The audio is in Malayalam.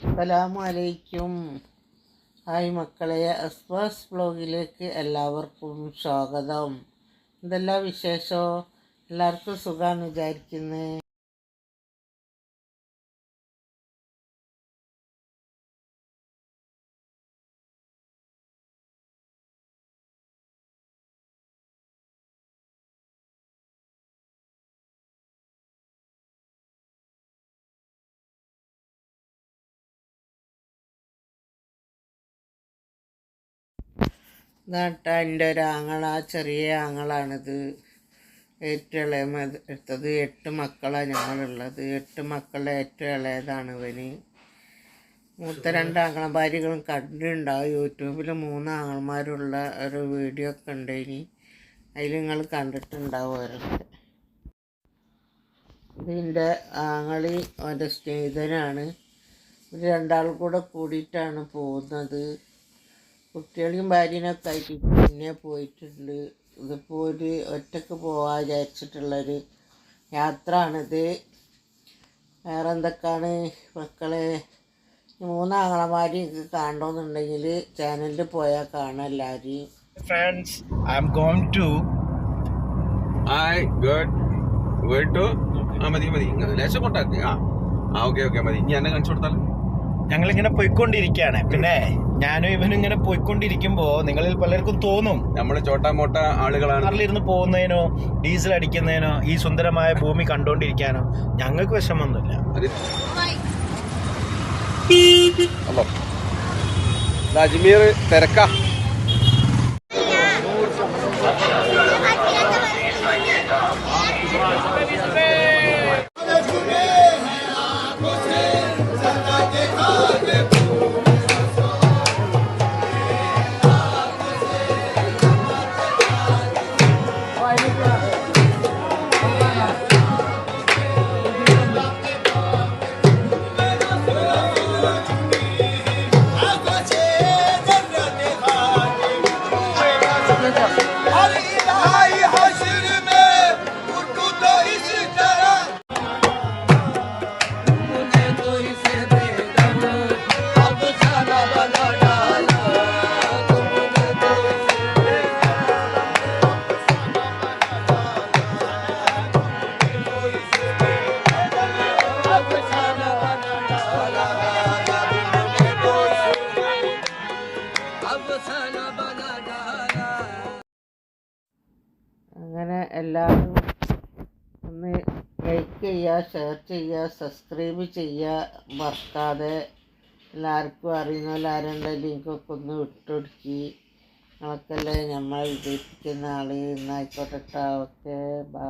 അസ്സലാമലൈക്കും. ഹായ് മക്കളെ അസ്വാസ് ബ്ലോഗിലേക്ക് എല്ലാവർക്കും സ്വാഗതം. എന്തെല്ലാം വിശേഷമോ എല്ലാവർക്കും സുഖമാണ് വിചാരിക്കുന്നത് ഇതാട്ട എന്റെ ഒരു ആങ്ങള ചെറിയ ആങ്ങളാണിത്. ഏറ്റവും ഇളയ എടുത്തത് എട്ട് മക്കളാണ് ഞങ്ങളുള്ളത്. എട്ട് മക്കളുടെ ഏറ്റവും ഇളയതാണ് ഇവന്. മൂത്ത രണ്ട് ആങ്ങളമാരികളും കണ്ടിട്ടുണ്ടാവും യൂട്യൂബിൽ. മൂന്ന് ആങ്ങളമാരുള്ള ഒരു വീഡിയോ ഒക്കെ ഉണ്ട് ഇനി അതിൽ നിങ്ങൾ കണ്ടിട്ടുണ്ടാവും അവരൊക്കെ. ഇതിന്റെ ആങ്ങളി അവന്റെ സ്നേഹിതനാണ്. രണ്ടാൾ കൂടെ കൂടിയിട്ടാണ് പോകുന്നത്. കുട്ടികളെയും ഭാര്യനൊക്കെ ആയിട്ട് പിന്നെ പോയിട്ടുണ്ട്. ഇതിപ്പോൾ ഒരു ഒറ്റയ്ക്ക് പോകാൻ വിചാരിച്ചിട്ടുള്ളൊരു യാത്ര ആണിത് വേറെ എന്തൊക്കെയാണ് മക്കളെ? മൂന്നാങ്ങളമാരെയൊക്കെ മൂന്നാങ്ങളമാരി കാണണമെന്നുണ്ടെങ്കിൽ ചാനലിൽ പോയാൽ കാണാം എല്ലാവരെയും friends I'm going to I good good to ആ മതി മതി. ലേശം കൊണ്ടാക്കി. ആ ആ ഓക്കെ ഓക്കെ മതി. ഇനി എന്നെ കാണിച്ചു കൊടുത്താൽ ഞങ്ങൾ ഇങ്ങനെ പോയിക്കൊണ്ടിരിക്കുകയാണ്. പിന്നെ ഞാനും ഇവനും ഇങ്ങനെ പോയിക്കൊണ്ടിരിക്കുമ്പോ നിങ്ങളിൽ പലർക്കും തോന്നും. നമ്മൾ ചോട്ടാമോട്ട ആളുകളാണ്. കാറിലിരുന്ന് പോകുന്നതിനോ ഡീസൽ അടിക്കുന്നതിനോ ഈ സുന്ദരമായ ഭൂമി കണ്ടുകൊണ്ടിരിക്കാനോ ഞങ്ങൾക്ക് വിഷമമൊന്നുമില്ല. അജ്മീർ തിരക്ക. അങ്ങനെ എല്ലാവരും ഒന്ന് ലൈക്ക് ചെയ്യുക ഷെയർ ചെയ്യുക സബ്സ്ക്രൈബ് ചെയ്യുക. മറക്കാതെ എല്ലാവർക്കും അറിയുന്ന എല്ലാവരുടെ ലിങ്കൊക്കെ ഒന്ന് വിട്ടൊടുക്കി. നമുക്കല്ലേ നമ്മൾ വിജയിപ്പിക്കുന്ന ആൾ എന്നായിക്കോട്ടെ ഓക്കെ ബൈ